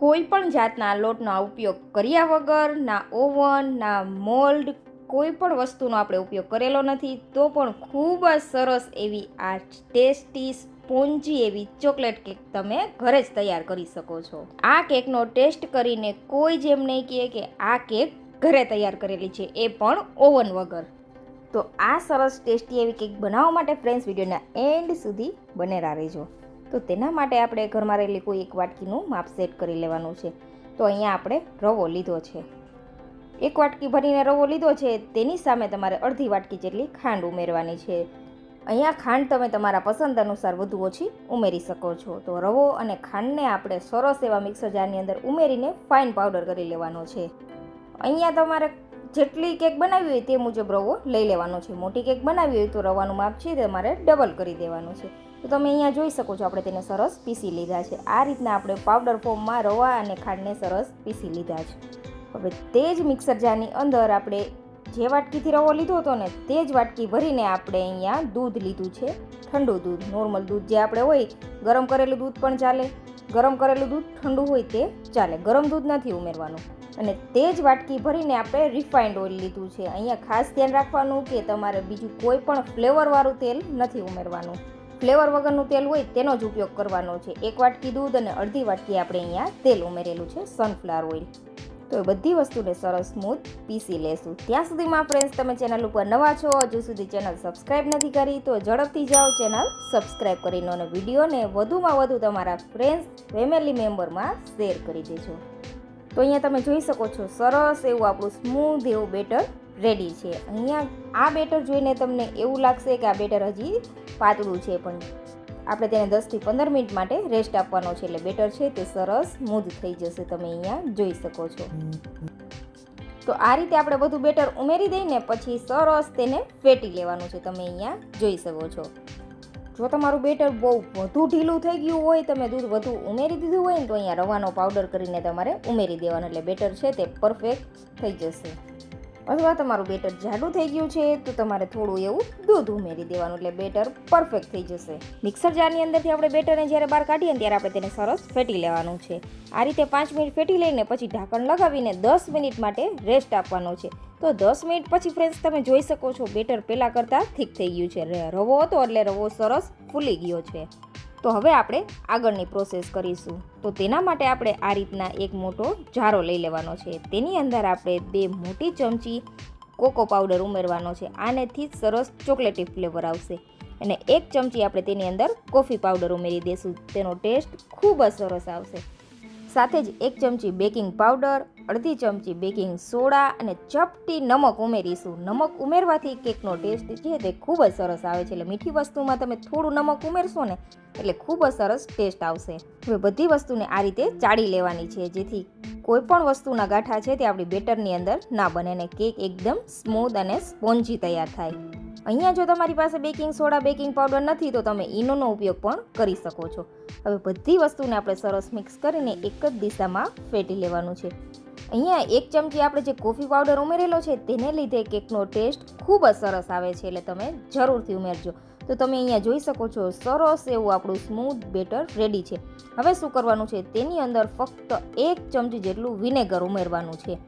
કોઈ પણ જાતના લોટનો ઉપયોગ કર્યા વગર, ના ઓવન, ના મોલ્ડ, કોઈ પણ વસ્તુનો આપણે ઉપયોગ કરેલો નથી, તો પણ ખૂબ જ સરસ એવી આ ટેસ્ટી સ્પોન્જી એવી ચોકલેટ કેક તમે ઘરે જ તૈયાર કરી શકો છો. આ કેકનો ટેસ્ટ કરીને કોઈ જેમ નહીં કહે કે આ કેક ઘરે તૈયાર કરેલી છે, એ પણ ઓવન વગર. તો આ સરસ ટેસ્ટી એવી કેક બનાવવા માટે ફ્રેન્ડ્સ વિડીયોના એન્ડ સુધી બનેલા રહેજો. તો તેના માટે આપણે ઘરમાં રહેલી કોઈ એક વાટકીનું માપ સેટ કરી લેવાનું છે. તો અહીંયા આપણે રવો લીધો છે. એક વાટકી ભરીને રવો લીધો છે, તેની સામે તમારે અડધી વાટકી જેટલી ખાંડ ઉમેરવાની છે. અહીંયા ખાંડ તમે તમારા પસંદ અનુસાર વધુ ઓછી ઉમેરી શકો છો. તો રવો અને ખાંડને આપણે સરસ એવા મિક્સર જારની અંદર ઉમેરીને ફાઇન પાવડર કરી લેવાનો છે. અહીંયા તમારે જેટલી કેક બનાવી હોય તે મુજબ રવો લઈ લેવાનો છે. મોટી કેક બનાવી હોય તો રવાનું માપ છે તમારે ડબલ કરી દેવાનું છે. તો તમે અહીંયા જોઈ શકો છો, આપણે તેને સરસ પીસી લીધા છે. આ રીતના આપણે પાવડર ફોર્મમાં રવા અને ખાંડને સરસ પીસી લીધા છે. હવે તે જ મિક્સર જારની અંદર આપણે જે વાટકીથી રવો લીધો હતો ને, તે જ વાટકી ભરીને આપણે અહીંયા દૂધ લીધું છે. ઠંડુ દૂધ નોર્મલ દૂધ જે આપણે હોય, ગરમ કરેલું દૂધ પણ ચાલે. ગરમ કરેલું દૂધ ઠંડુ હોય તે ચાલે. ગરમ દૂધ નથી ઉમેરવાનું. અને તે જ વાટકી ભરીને આપણે રિફાઇન્ડ ઓઇલ લીધું છે. અહીંયા ખાસ ધ્યાન રાખવાનું કે તમારે બીજું કોઈ પણ ફ્લેવરવાળું તેલ નથી ઉમેરવાનું. ફ્લેવર વગરનું તેલ હોય તેનો જ ઉપયોગ કરવાનો છે. એક વાટકી દૂધ અને અડધી વાટકી આપણે અહીંયા તેલ ઉમેરેલું છે સનફ્લાવર ઓઇલ તો એ બધી વસ્તુને સરસ સ્મૂથ પીસી લેશું. ત્યાં સુધીમાં ફ્રેન્ડ્સ તમે ચેનલ ઉપર નવા છો, હજુ સુધી ચેનલ સબસ્ક્રાઇબ નથી કરી, તો ઝડપથી જાઓ ચેનલ સબસ્ક્રાઇબ કરીને અને વિડીયોને વધુમાં વધુ તમારા ફ્રેન્ડ્સ ફેમિલી મેમ્બરમાં શેર કરી દેજો. તો અહીંયા તમે જોઈ શકો છો, સરસ એવું આપણું સ્મૂધ એવું બેટર રેડી છે. અહીંયા આ બેટર જોઈને તમને એવું લાગશે કે આ બેટર હજી પાતળું છે, પણ આપણે તેને દસથી પંદર મિનિટ માટે રેસ્ટ આપવાનો છે, એટલે બેટર છે તે સરસ મૂદ થઈ જશે, તમે અહીંયા જોઈ શકો છો. તો આ રીતે આપણે બધું બેટર ઉમેરી દઈને પછી સરસ તેને ફેટી લેવાનું છે, તમે અહીંયા જોઈ શકો છો. જો તમારું બેટર બહુ વધુ ઢીલું થઈ ગયું હોય, તમે દૂધ વધુ ઉમેરી દીધું હોય ને તો અહીંયા રવાનો પાવડર કરીને તમારે ઉમેરી દેવાનો, એટલે બેટર છે તે પરફેક્ટ થઈ જશે. અથવા તમારું બેટર જાડું થઈ ગયું છે, તો તમારે થોડું એવું દૂધ ઉમેરી દેવાનું, એટલે બેટર પરફેક્ટ થઈ જશે. મિક્સર જારની અંદરથી આપણે બેટરને જ્યારે બહાર કાઢીએ ત્યારે આપણે તેને સરસ ફેટી લેવાનું છે. આ રીતે પાંચ મિનિટ ફેટી લઈને પછી ઢાંકણ લગાવીને દસ મિનિટ માટે રેસ્ટ આપવાનો છે. તો દસ મિનિટ પછી ફ્રેન્ડ્સ તમે જોઈ શકો છો, બેટર પહેલાં કરતાં ઠીક થઈ ગયું છે. રવો હતો એટલે રવો સરસ ફૂલી ગયો છે. તો હવે આપણે આગળની પ્રોસેસ કરીશું. તો તેના માટે આપણે આ રીતના એક મોટો જારો લઈ લેવાનો છે. તેની અંદર આપણે બે મોટી ચમચી કોકો પાવડર ઉમેરવાનો છે. આનેથી જ સરસ ચોકલેટી ફ્લેવર આવશે. અને એક ચમચી આપણે તેની અંદર કોફી પાવડર ઉમેરી દઈશું તેનો ટેસ્ટ ખૂબ જ સરસ આવશે. સાથે જ એક ચમચી બેકિંગ પાવડર અડધી ચમચી બેકિંગ સોડા અને ચપટી નમક ઉમેરીશું. નમક ઉમેરવાથી કેકનો ટેસ્ટ છે તે ખૂબ જ સરસ આવે છે. એટલે મીઠી વસ્તુમાં તમે થોડું નમક ઉમેરશો ને, એટલે ખૂબ જ સરસ ટેસ્ટ આવશે. હવે બધી વસ્તુને આ રીતે ચાળી લેવાની છે. જેથી કોઈ પણ વસ્તુના ગાંઠા છે તે આપણી બેટરની અંદર ના બને અને કેક એકદમ સ્મૂથ અને સ્પોન્જી તૈયાર થાય. અહીંયા જો તમારી પાસે બેકિંગ સોડા, બેકિંગ પાવડર નથી, તો તમે ઈનોનો ઉપયોગ પણ કરી શકો છો. હવે બધી વસ્તુને આપણે સરસ મિક્સ કરીને એક જ દિશામાં ફેટી લેવાનું છે. અહીંયા એક ચમચી આપણે જે કોફી પાવડર ઉમેરેલો છે, તેને લીધે કેકનો ટેસ્ટ ખૂબ જ સરસ આવે છે, એટલે તમે જરૂરથી ઉમેરજો. તો તમે અહીંયા જોઈ શકો છો, સરસ એવું આપણું સ્મૂથ બેટર રેડી છે. હવે શું કરવાનું છે, તેની અંદર ફક્ત એક ચમચી જેટલું વિનેગર ઉમેરવાનું છે.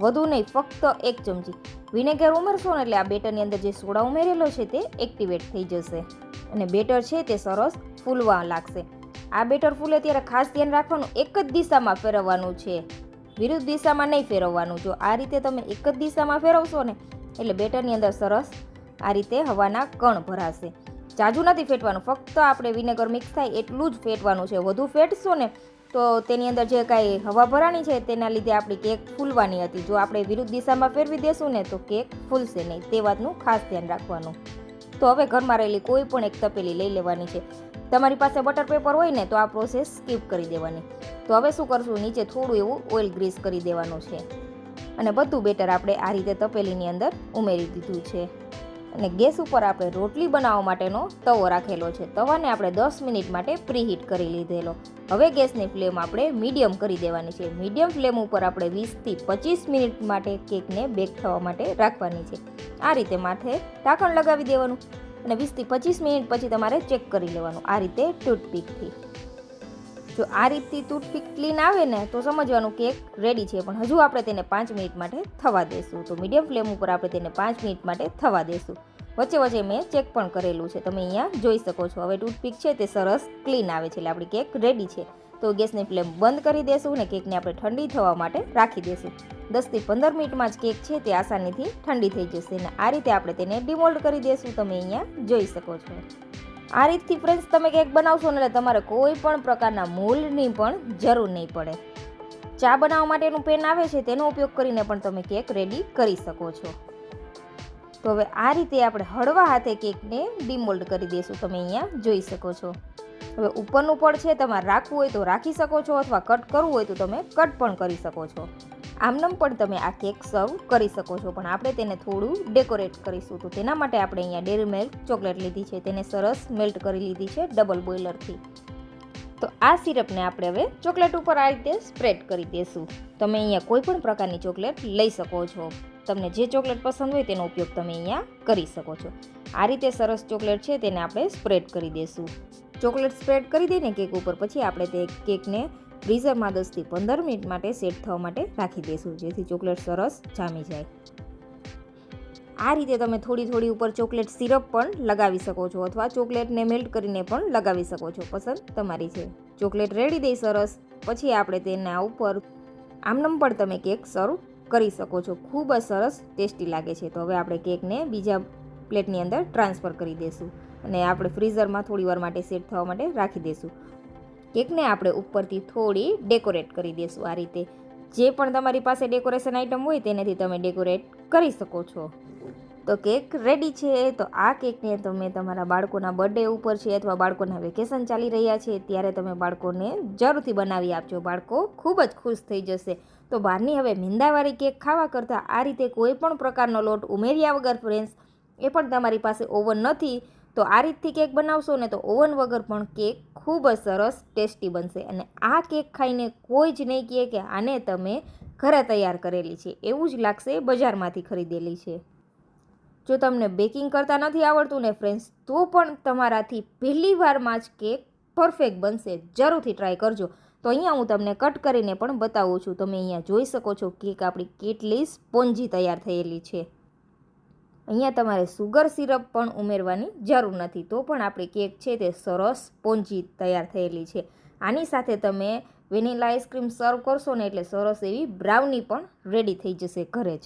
વધુ નહીં, ફક્ત એક ચમચી. વિનેગર ઉમેરશો ને એટલે આ બેટરની અંદર જે સોડા ઉમેરેલો છે, તે એક્ટિવેટ થઈ જશે. અને બેટર છે, તે સરસ ફૂલવા લાગશે. આ બેટર ફૂલે ત્યારે ખાસ ધ્યાન રાખવાનું, એક જ દિશામાં ફેરવવાનું છે. વિરુદ્ધ દિશામાં નહીં ફેરવવાનું. જો આ રીતે તમે એક જ દિશામાં ફેરવશો ને, એટલે બેટરની અંદર સરસ આ રીતે હવાના કણ ભરાશે. જાજુ નથી ફેટવાનું, ફક્ત આપણે વિનેગર મિક્સ થાય એટલું જ ફેટવાનું છે. વધુ ફેટશો ને, તો તેની અંદર જે કાંઈ હવા ભરાણી છે, તેના લીધે આપણી કેક ફૂલવાની હતી. જો આપણે વિરુદ્ધ દિશામાં ફેરવી દેશું ને, તો કેક ફૂલશે નહીં. તે વાતનું ખાસ ધ્યાન રાખવાનું. તો હવે ઘરમાં રહેલી કોઈ પણ એક તપેલી લઈ લેવાની છે. તમારી પાસે બટર પેપર હોય ને, તો આ પ્રોસેસ સ્કીપ કરી દેવાની. તો હવે શું કરશું? નીચે થોડું એવું ઓઇલ ગ્રીસ કરી દેવાનું છે. અને બધું બેટર આપણે આ રીતે તપેલીની અંદર ઉમેરી દીધું છે. અને ગેસ ઉપર આપણે રોટલી બનાવવા માટેનો તવો રાખેલો છે. તવાને આપણે દસ મિનિટ માટે પ્રીહીટ કરી લીધેલો. હવે ગેસની ફ્લેમ આપણે મીડિયમ કરી દેવાની છે. મીડિયમ ફ્લેમ ઉપર આપણે વીસથી પચીસ મિનિટ માટે કેકને બેક થવા માટે રાખવાની છે. આ રીતે માથે ઢાંકણ લગાવી દેવાનું. અને વીસથી પચીસ મિનિટ પછી તમારે ચેક કરી લેવાનું આ રીતે ટૂથપીકથી. જો આ રીતથી ટૂથપીક ક્લીન આવે ને, તો સમજવાનું કેક રેડી છે, પણ હજુ આપણે તેને પાંચ મિનિટ માટે થવા દેશું. તો મીડિયમ ફ્લેમ ઉપર આપણે તેને પાંચ મિનિટ માટે થવા દેશું. વચ્ચે વચ્ચે મેં ચેક પણ કરેલું છે. તમે અહીંયા જોઈ શકો છો. હવે ટૂથપીક છે તે સરસ ક્લીન આવે છે, એટલે આપણી કેક રેડી છે. તો ગેસની ફ્લેમ બંધ કરી દેશું અને કેકને આપણે ઠંડી થવા માટે રાખી દેશું. દસથી પંદર મિનિટમાં જ કેક છે તે આસાનીથી ઠંડી થઈ જશે અને આ રીતે આપણે તેને ડિમોલ્ડ કરી દેશું. તમે અહીંયા જોઈ શકો છો. આ રીતથી ફ્રેન્ડ્સ તમે કેક બનાવશો એટલે તમારે કોઈ પણ પ્રકારના મૂલની પણ જરૂર નહીં પડે. ચા બનાવવા માટેનું પેન આવે છે તેનો ઉપયોગ કરીને પણ તમે કેક રેડી કરી શકો છો. તો હવે આ રીતે આપણે હળવા હાથે કેકને ડિમોલ્ડ કરી દઈશું તમે અહીંયા જોઈ શકો છો. હવે ઉપરનું પડ છે, તમારે રાખવું હોય તો રાખી શકો છો અથવા કટ કરવું હોય તો તમે કટ પણ કરી શકો છો. આમનમ પણ તમે આ કેક સર્વ કરી શકો છો, પણ આપણે તેને થોડું ડેકોરેટ કરીશું. તો તેના માટે આપણે અહીંયા ડેરી મિલ્ક ચોકલેટ લીધી છે, તેને સરસ મેલ્ટ કરી લીધી છે ડબલ બોઇલરથી. તો આ સિરપને આપણે હવે ચોકલેટ ઉપર આ રીતે સ્પ્રેડ કરી દઈશું તમે અહીંયા કોઈ પણ પ્રકારની ચોકલેટ લઈ શકો છો. તમને જે ચોકલેટ પસંદ હોય તેનો ઉપયોગ તમે અહીંયા કરી શકો છો. આ રીતે સરસ ચોકલેટ છે, તેને આપણે સ્પ્રેડ કરી દઈશું ચોકલેટ સ્પ્રેડ કરી દઈને કેક ઉપર પછી આપણે તે કેકને ફ્રીઝરમાં દસથી પંદર મિનિટ માટે સેટ થવા માટે રાખી દઈશું, જેથી ચોકલેટ સરસ જામી જાય. આ રીતે તમે થોડી થોડી ઉપર ચોકલેટ સિરપ પણ લગાવી શકો છો અથવા ચોકલેટને મેલ્ટ કરીને પણ લગાવી શકો છો. પસંદ તમારી છે. ચોકલેટ રેડી દઈ સરસ. પછી આપણે તેના ઉપર આમનમ પણ તમે કેક સર્વ કરી શકો છો. ખૂબ જ સરસ ટેસ્ટી લાગે છે. તો હવે આપણે કેકને બીજા પ્લેટની અંદર ટ્રાન્સફર કરી દઈશું. અને આપણે ફ્રીઝરમાં થોડી વાર માટે સેટ થવા માટે રાખી દઈશું કેકને આપણે ઉપરથી થોડી ડેકોરેટ કરી દઈશું આ રીતે. જે પણ તમારી પાસે ડેકોરેશન આઇટમ હોય તેનાથી તમે ડેકોરેટ કરી શકો છો. તો કેક રેડી છે, તો આ કેકને તમે તમારા બાળકોના બર્થડે ઉપર છે અથવા બાળકોના વેકેશન ચાલી રહ્યા છે, ત્યારે તમે બાળકોને જરૂરથી બનાવી આપજો. બાળકો ખૂબ જ ખુશ થઈ જશે. તો બહારની હવે મીંદાવાળી કેક ખાવા કરતાં આ રીતે કોઈ પણ પ્રકારનો લોટ ઉમેર્યા વગર ફ્રેન્ડ્સ એ પણ તમારી પાસે ઓવન નથી. તો આ રીતથી કેક બનાવશો ને તો ઓવન વગર પણ કેક ખૂબ જ સરસ ટેસ્ટી બનશે. અને આ કેક ખાઈને કોઈ જ નહીં કહે કે આને તમે ઘરે તૈયાર કરેલી છે. એવું જ લાગશે બજારમાંથી ખરીદેલી છે. જો તમને બેકિંગ કરતાં નથી આવડતું ને ફ્રેન્ડ્સ તો પણ તમારાથી પહેલી વારમાં જ કેક પરફેક્ટ બનશે. જરૂરથી ટ્રાય કરજો. તો અહીંયા હું તમને કટ કરીને પણ બતાવું છું. તમે અહીંયા જોઈ શકો છો કેક આપણી કેટલી સ્પોન્જી તૈયાર થયેલી છે. અહીંયા તમારે સુગર સિરપ પણ ઉમેરવાની જરૂર નથી. તો પણ આપણી કેક છે તે સરસ પોંજી તૈયાર થયેલી છે. આની સાથે તમે વેનીલા આઈસ્ક્રીમ સર્વ કરશો ને એટલે સરસ એવી બ્રાઉની પણ રેડી થઈ જશે ઘરે જ.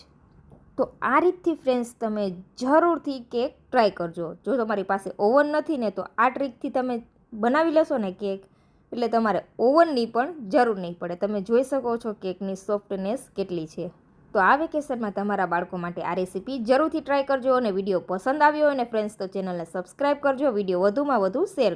તો આ રીતથી ફ્રેન્ડ્સ તમે જરૂરથી કેક ટ્રાય કરજો. જો તમારી પાસે ઓવન નથી ને તો આ ટ્રીકથી તમે બનાવી લેશો ને કેક, એટલે તમારે ઓવનની પણ જરૂર નહીં પડે. તમે જોઈ શકો છો કેકની સોફ્ટનેસ કેટલી છે. તો આ વેકેશનમાં તમારા બાળકો માટે આ રેસીપી જરૂરથી ટ્રાય કરજો અને વીડિયો પસંદ આવ્યો અને ફ્રેન્ડ્સ તો ચેનલને સબસ્ક્રાઈબ કરજો. વીડિયો વધુમાં વધુ શેર